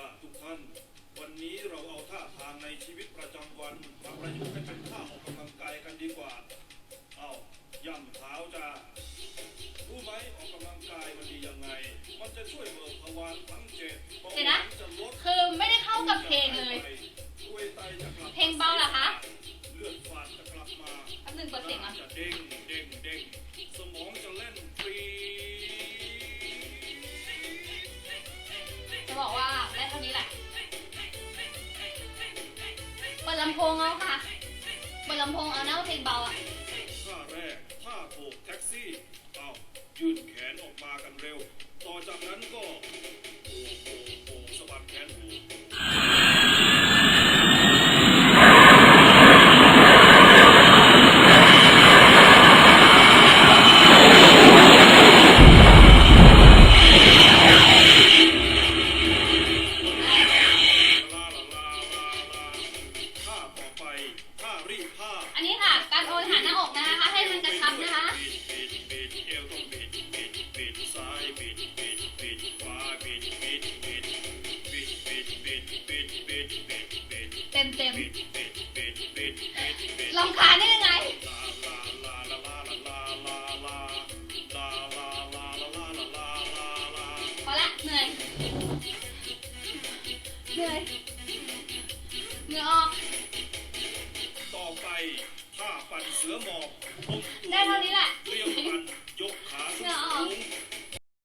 ละทุกท่าน วันนี้เราเอาท่าทางในชีวิตประจำวันมาประยุกต์ให้เป็นท่าออกกำลังกายกันดีกว่า เอาย่ำเท้าจ้ารู้ไหมออกกำลังกายมันดียังไง มันจะช่วยเบิกทวารทั้งเจ็ดเบาหเดี๋ยววานะนจะลดคือไม่ได้เข้ากับเพลงเลยช่วยไตจะกลับเพลงเบาเหรอคะเลือดฝาดจะกลับมาแป๊บนึงเปิดเสียงก่อนจะเด้งเด้งเด้งสมอง ลำโพงเอาค่ะ เปิดลำโพงเอานะเพลงเบาอะะ การโอนหาหน้าอกนะคะ ให้มันกระชับนะคะ เต็มเต็มลองขาได้ยังไง พอละ เหนื่อย เหนื่อย เหนื่อยออก ต่อไป 反。来，兄弟来。